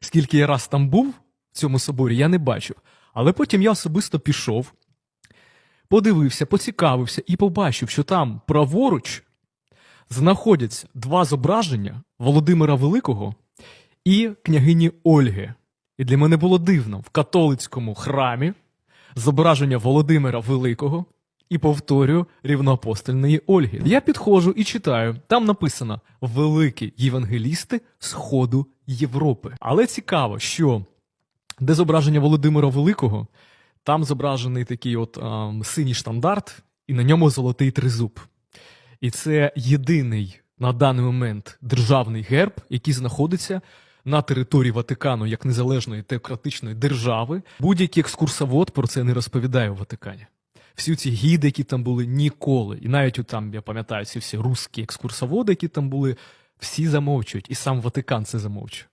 скільки я раз там був в цьому соборі, я не бачив. Але потім я особисто пішов, подивився, поцікавився і побачив, що там праворуч знаходяться два зображення Володимира Великого і княгині Ольги. І для мене було дивно в католицькому храмі зображення Володимира Великого і повторюю рівноапостольної Ольги. Я підходжу і читаю. Там написано Великі євангелісти Сходу Європи. Але цікаво, що де зображення Володимира Великого, там зображений такий от ем, синій штандарт, і на ньому золотий тризуб. І це єдиний на даний момент державний герб, який знаходиться на території Ватикану як незалежної теократичної держави. Будь-який екскурсовод про це не розповідає у Ватикані. Всі ці гіди, які там були, ніколи. І навіть там, я пам'ятаю, ці всі русські екскурсоводи, які там були, всі замовчують, і сам Ватикан це замовчує.